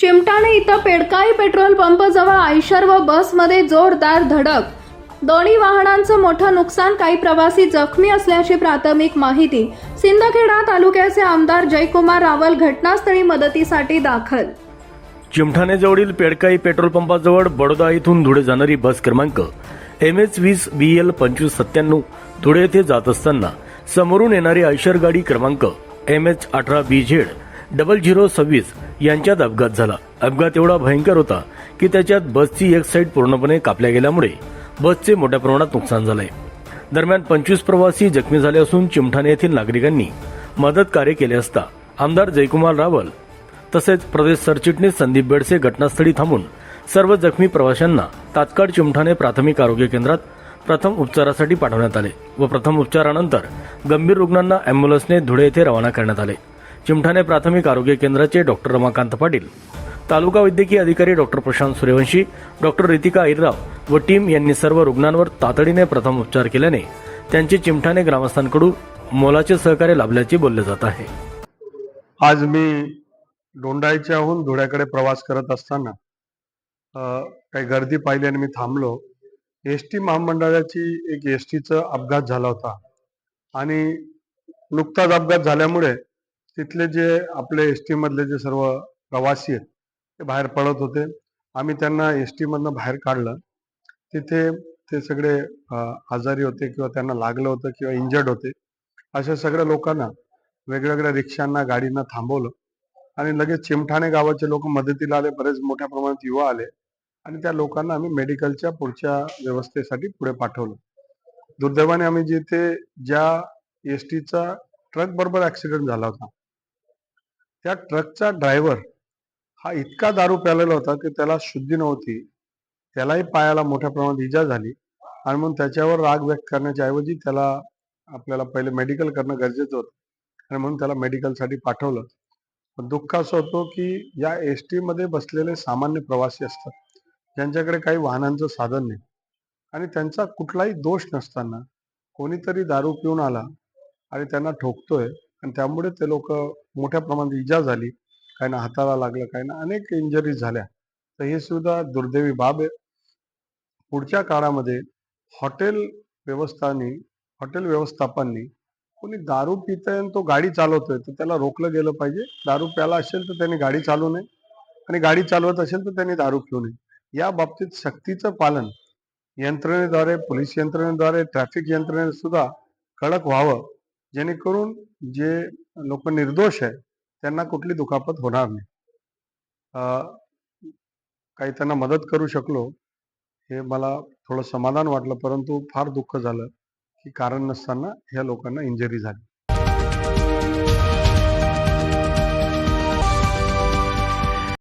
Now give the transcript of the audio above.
चिमटाणे इथं Pedkai petrol पंपजवळ Eicher व बसमध्ये जोरदार धडक. दोन्ही वाहनांचं मोठं नुकसान काही प्रवासी जखमी असल्याची प्राथमिक माहिती. सिंदखेडा तालुक्याचे आमदार जयकुमार रावल घटनास्थळी मदतीसाठी दाखल. चिमठाणेजवळील पेडकाई पेट्रोल पंपाजवळ बडोदा इथून धुळे जाणारी बस क्रमांक एम एच वीस बी एल पंचवीस सत्त्याण्णव धुळे येथे जात असताना समोरून येणारी आयशर गाडी क्रमांक एम एच अठरा बी झेड डबल झिरो सव्वीस यांच्यात अपघात झाला. अपघात एवढा भयंकर होता की त्याच्यात बसची एक साईड पूर्णपणे कापल्या गेल्यामुळे बसचे मोठ्या प्रमाणात नुकसान झालंय. दरम्यान पंचवीस प्रवासी जखमी झाले असून चिमठाणे येथील नागरिकांनी मदत कार्य केले असता आमदार जयकुमार रावल तसेच प्रदेश सरचिटणीस संदीप बेडसे घटनास्थळी थांबून सर्व जखमी प्रवाशांना तात्काळ चिमठाणे प्राथमिक आरोग्य केंद्रात प्रथम उपचारासाठी पाठवण्यात आले व प्रथम उपचारानंतर गंभीर रुग्णांना अँब्युलन्सने धुळे येथे रवाना करण्यात आले. चिमठाणे प्राथमिक आरोग्य केंद्राचे डॉक्टर रमाकांत पाटील तालुका वैद्यकीय अधिकारी डॉक्टर प्रशांत सूर्यवंशी डॉक्टर रितिका ऐरराव व टीम यांनी सर्व रुग्णांवर तातडीने प्रथम उपचार केल्याने त्यांचे चिमठाणे ग्रामस्थांकडून मोलाचे सहकार्य लाभल्याचे बोलले जात आहे. आज मी डोंडाईच्याहून धुळ्याकडे प्रवास करत असताना काही गर्दी पाहिली आणि मी थांबलो. एस टी महामंडळाची एक एस टीचा अपघात झाला होता. आणि नुकताच अपघात झाल्यामुळे तिथले जे आपले एस टीमधले जे सर्व प्रवासी आहेत ते बाहेर पडत होते. आम्ही त्यांना एस टीमधनं बाहेर काढलं. तिथे ते सगळे आजारी होते किंवा त्यांना लागलं होतं किंवा इंजर्ड होते. अशा सगळ्या लोकांना वेगवेगळ्या रिक्षांना गाडींना थांबवलं. आणि लगेच चिमठाणे गावाचे लोक मदतीला आले. बरेच मोठ्या प्रमाणात युवा आले. आणि त्या लोकांना आम्ही मेडिकलच्या पुढच्या व्यवस्थेसाठी पुढे पाठवलं. दुर्दैवाने आम्ही जिथे ज्या एस टीचा ट्रक बरोबर ऍक्सिडेंट झाला होता त्या ट्रकचा ड्रायव्हर हा इतका दारू प्यालेला होता की त्याला शुद्धी नव्हती. त्यालाही पायाला मोठ्या प्रमाणात इजा झाली आणि म्हणून त्याच्यावर राग व्यक्त करण्याच्या ऐवजी त्याला आपल्याला पहिले मेडिकल करणं गरजेचं होतं. आणि म्हणून त्याला मेडिकलसाठी पाठवलं. पण दुःख असं होतो की या एस टीमध्ये बसलेले सामान्य प्रवासी असतात. ज्यांच्याकडे काही वाहनांचं साधन नाही. आणि त्यांचा कुठलाही दोष नसताना कोणीतरी दारू पिऊन आला आणि त्यांना ठोकतोय आणि त्यामुळे ते लोक मोठ्या प्रमाणात इजा झाली. काही ना हाताला लागलं काही ना अनेक इंजरीज झाल्या. तर हे सुद्धा दुर्दैवी बाब आहे. पुढच्या काळामध्ये हॉटेल व्यवस्थानी हॉटेल व्यवस्थापननी कोणी दारू पितोय आणि तो गाडी चालवतोय तर त्याला रोखलं गेलं पाहिजे. दारू प्याला असेल तर त्यांनी गाडी चालवू नये. आणि गाडी चालवत असेल तर त्यांनी दारू पिऊ नये. या बाबतीत सक्तीचं पालन यंत्रणेद्वारे पोलीस यंत्रणेद्वारे ट्रॅफिक यंत्रणे सुद्धा कडक व्हावं. जेणेकरून जे लोक निर्दोष आहे त्यांना कुठली दुखापत होणार नाही. अं, काही त्यांना मदत करू शकलो हे मला थोडं समाधान वाटलं परंतु फार दुःख झालं की कारण नसताना ह्या लोकांना इंजरी झाली.